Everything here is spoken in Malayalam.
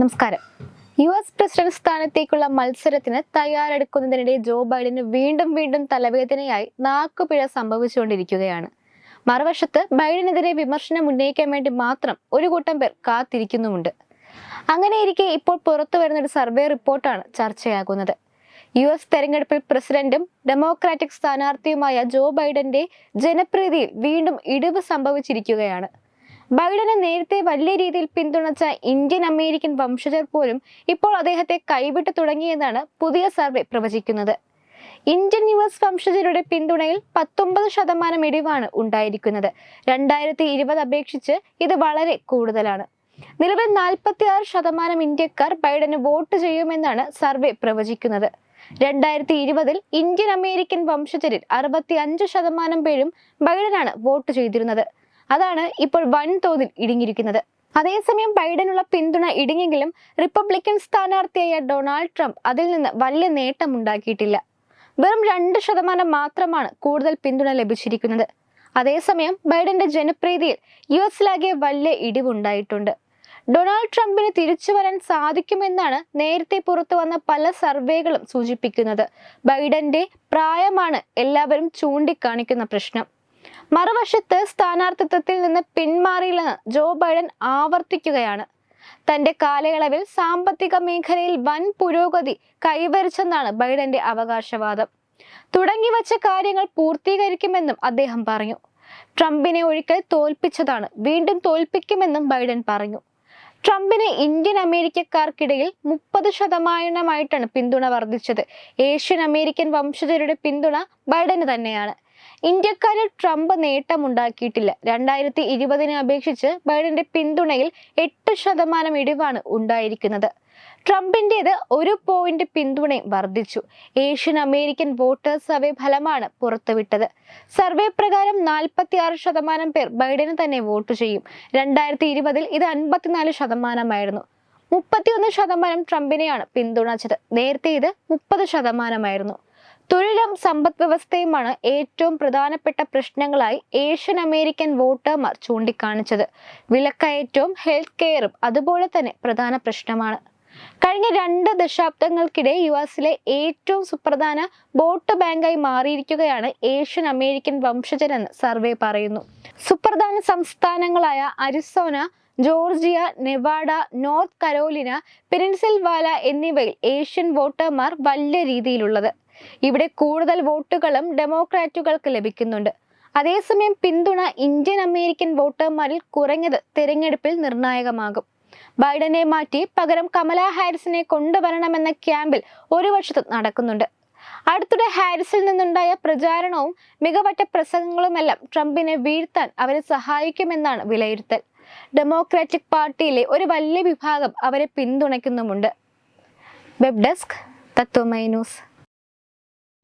നമസ്കാരം യു എസ് പ്രസിഡന്റ് സ്ഥാനത്തേക്കുള്ള മത്സരത്തിന് തയ്യാറെടുക്കുന്നതിനിടെ ജോ ബൈഡന് വീണ്ടും വീണ്ടും തലവേദനയായി നാക്കുപിഴ സംഭവിച്ചുകൊണ്ടിരിക്കുകയാണ് മറുവശത്ത് ബൈഡനെതിരെ വിമർശനം ഉന്നയിക്കാൻ വേണ്ടി മാത്രം ഒരു കൂട്ടം പേർ കാത്തിരിക്കുന്നുമുണ്ട് അങ്ങനെയിരിക്കെ ഇപ്പോൾ പുറത്തു വരുന്ന ഒരു സർവേ റിപ്പോർട്ടാണ് ചർച്ചയാകുന്നത് യു എസ് തെരഞ്ഞെടുപ്പിൽ പ്രസിഡന്റും ഡെമോക്രാറ്റിക് സ്ഥാനാർത്ഥിയുമായ ജോ ബൈഡന്റെ ജനപ്രീതിയിൽ വീണ്ടും ഇടിവ് സംഭവിച്ചിരിക്കുകയാണ് ബൈഡനെ നേരത്തെ വലിയ രീതിയിൽ പിന്തുണച്ച ഇന്ത്യൻ അമേരിക്കൻ വംശജർ പോലും ഇപ്പോൾ അദ്ദേഹത്തെ കൈവിട്ടു തുടങ്ങിയെന്നാണ് പുതിയ സർവേ പ്രവചിക്കുന്നത് ഇന്ത്യൻ യു എസ് വംശജരുടെ പിന്തുണയിൽ പത്തൊമ്പത് ശതമാനം ഇടിവാണ് ഉണ്ടായിരിക്കുന്നത് രണ്ടായിരത്തി ഇരുപത് അപേക്ഷിച്ച് ഇത് വളരെ കൂടുതലാണ് നിലവിൽ നാൽപ്പത്തിയാറ് ശതമാനം ഇന്ത്യക്കാർ ബൈഡന് വോട്ട് ചെയ്യുമെന്നാണ് സർവേ പ്രവചിക്കുന്നത് രണ്ടായിരത്തി ഇരുപതിൽ ഇന്ത്യൻ അമേരിക്കൻ വംശജരിൽ അറുപത്തി അഞ്ച് ശതമാനം പേരും ബൈഡനാണ് വോട്ട് ചെയ്തിരുന്നത് അതാണ് ഇപ്പോൾ വൻതോതിൽ ഇടുങ്ങിയിരിക്കുന്നത് അതേസമയം ബൈഡനുള്ള പിന്തുണ ഇടുങ്ങിയെങ്കിലും റിപ്പബ്ലിക്കൻ സ്ഥാനാർത്ഥിയായ ഡൊണാൾഡ് ട്രംപ് അതിൽ നിന്ന് വലിയ നേട്ടമുണ്ടാക്കിയിട്ടില്ല വെറും രണ്ട് ശതമാനം മാത്രമാണ് കൂടുതൽ പിന്തുണ ലഭിച്ചിരിക്കുന്നത് അതേസമയം ബൈഡന്റെ ജനപ്രീതിയിൽ യു എസിലാകെ വലിയ ഇടിവുണ്ടായിട്ടുണ്ട് ഡൊണാൾഡ് ട്രംപിന് തിരിച്ചു വരാൻ സാധിക്കുമെന്നാണ് നേരത്തെ പുറത്തു വന്ന പല സർവേകളും സൂചിപ്പിക്കുന്നത് ബൈഡന്റെ പ്രായമാണ് എല്ലാവരും ചൂണ്ടിക്കാണിക്കുന്ന പ്രശ്നം മറുവശത്ത് സ്ഥാനാർത്ഥിത്വത്തിൽ നിന്ന് പിന്മാറിയില്ലെന്ന് ജോ ബൈഡൻ ആവർത്തിക്കുകയാണ് തന്റെ കാലയളവിൽ സാമ്പത്തിക മേഖലയിൽ വൻ പുരോഗതി കൈവരിച്ചെന്നാണ് ബൈഡന്റെ അവകാശവാദം തുടങ്ങി വച്ച കാര്യങ്ങൾ പൂർത്തീകരിക്കുമെന്നും അദ്ദേഹം പറഞ്ഞു ട്രംപിനെ ഒരിക്കൽ തോൽപ്പിച്ചതാണ് വീണ്ടും തോൽപ്പിക്കുമെന്നും ബൈഡൻ പറഞ്ഞു ട്രംപിന് ഇന്ത്യൻ അമേരിക്കക്കാർക്കിടയിൽ മുപ്പത് ശതമാനമായിട്ടാണ് പിന്തുണ വർദ്ധിച്ചത് ഏഷ്യൻ അമേരിക്കൻ വംശജരുടെ പിന്തുണ ബൈഡന് തന്നെയാണ് ഇന്ത്യക്കാരിൽ ട്രംപ് നേട്ടമുണ്ടാക്കിയിട്ടില്ല രണ്ടായിരത്തി ഇരുപതിനെ അപേക്ഷിച്ച് ബൈഡന്റെ പിന്തുണയിൽ എട്ട് ശതമാനം ഇടിവാണ് ഉണ്ടായിരിക്കുന്നത് ട്രംപിൻ്റേത് ഒരു പോയിന്റ് പിന്തുണയും വർദ്ധിച്ചു ഏഷ്യൻ അമേരിക്കൻ വോട്ടേഴ്സ് സർവേ ഫലമാണ് പുറത്തുവിട്ടത് സർവേ പ്രകാരം ആറ് ശതമാനം പേർ ബൈഡന് തന്നെ വോട്ട് ചെയ്യും രണ്ടായിരത്തി ഇരുപതിൽ ഇത് അൻപത്തിനാല് ശതമാനമായിരുന്നു മുപ്പത്തിയൊന്ന് ശതമാനം ട്രംപിനെയാണ് പിന്തുണച്ചത് നേരത്തെ ഇത് മുപ്പത് ശതമാനമായിരുന്നു തൊഴിലും സമ്പദ് വ്യവസ്ഥയുമാണ് ഏറ്റവും പ്രധാനപ്പെട്ട പ്രശ്നങ്ങളായി ഏഷ്യൻ അമേരിക്കൻ വോട്ടർമാർ ചൂണ്ടിക്കാണിച്ചത് വിലക്കയറ്റവും ഹെൽത്ത് കെയറും അതുപോലെ തന്നെ പ്രധാന പ്രശ്നമാണ് കഴിഞ്ഞ രണ്ട് ദശാബ്ദങ്ങൾക്കിടെ യു എസിലെ ഏറ്റവും സുപ്രധാന വോട്ട് ബാങ്കായി മാറിയിരിക്കുകയാണ് ഏഷ്യൻ അമേരിക്കൻ വംശജരെന്ന് സർവേ പറയുന്നു സുപ്രധാന സംസ്ഥാനങ്ങളായ Arizona Georgia Nevada North Carolina Pennsylvania എന്നിവയിൽ ഏഷ്യൻ വോട്ടർമാർ വലിയ രീതിയിലുള്ളത് ഇവിടെ കൂടുതൽ വോട്ടുകളും ഡെമോക്രാറ്റുകൾക്ക് ലഭിക്കുന്നുണ്ട് അതേസമയം പിന്തുണ ഇന്ത്യൻ അമേരിക്കൻ വോട്ടർമാരിൽ കുറഞ്ഞത് തിരഞ്ഞെടുപ്പിൽ നിർണായകമാകും ബൈഡനെ മാറ്റി പകരം കമല ഹാരിസിനെ കൊണ്ടുവരണമെന്ന ക്യാമ്പിൽ ഒരു വർഷത്ത് നടക്കുന്നുണ്ട് അടുത്തിടെ ഹാരിസിൽ നിന്നുണ്ടായ പ്രചാരണവും മികവറ്റ പ്രസംഗങ്ങളുമെല്ലാം ട്രംപിനെ വീഴ്ത്താൻ അവരെ സഹായിക്കുമെന്നാണ് വിലയിരുത്തൽ ഡെമോക്രാറ്റിക് പാർട്ടിയിലെ ഒരു വലിയ വിഭാഗം അവരെ പിന്തുണയ്ക്കുന്നുമുണ്ട് web desk Tatwamayi news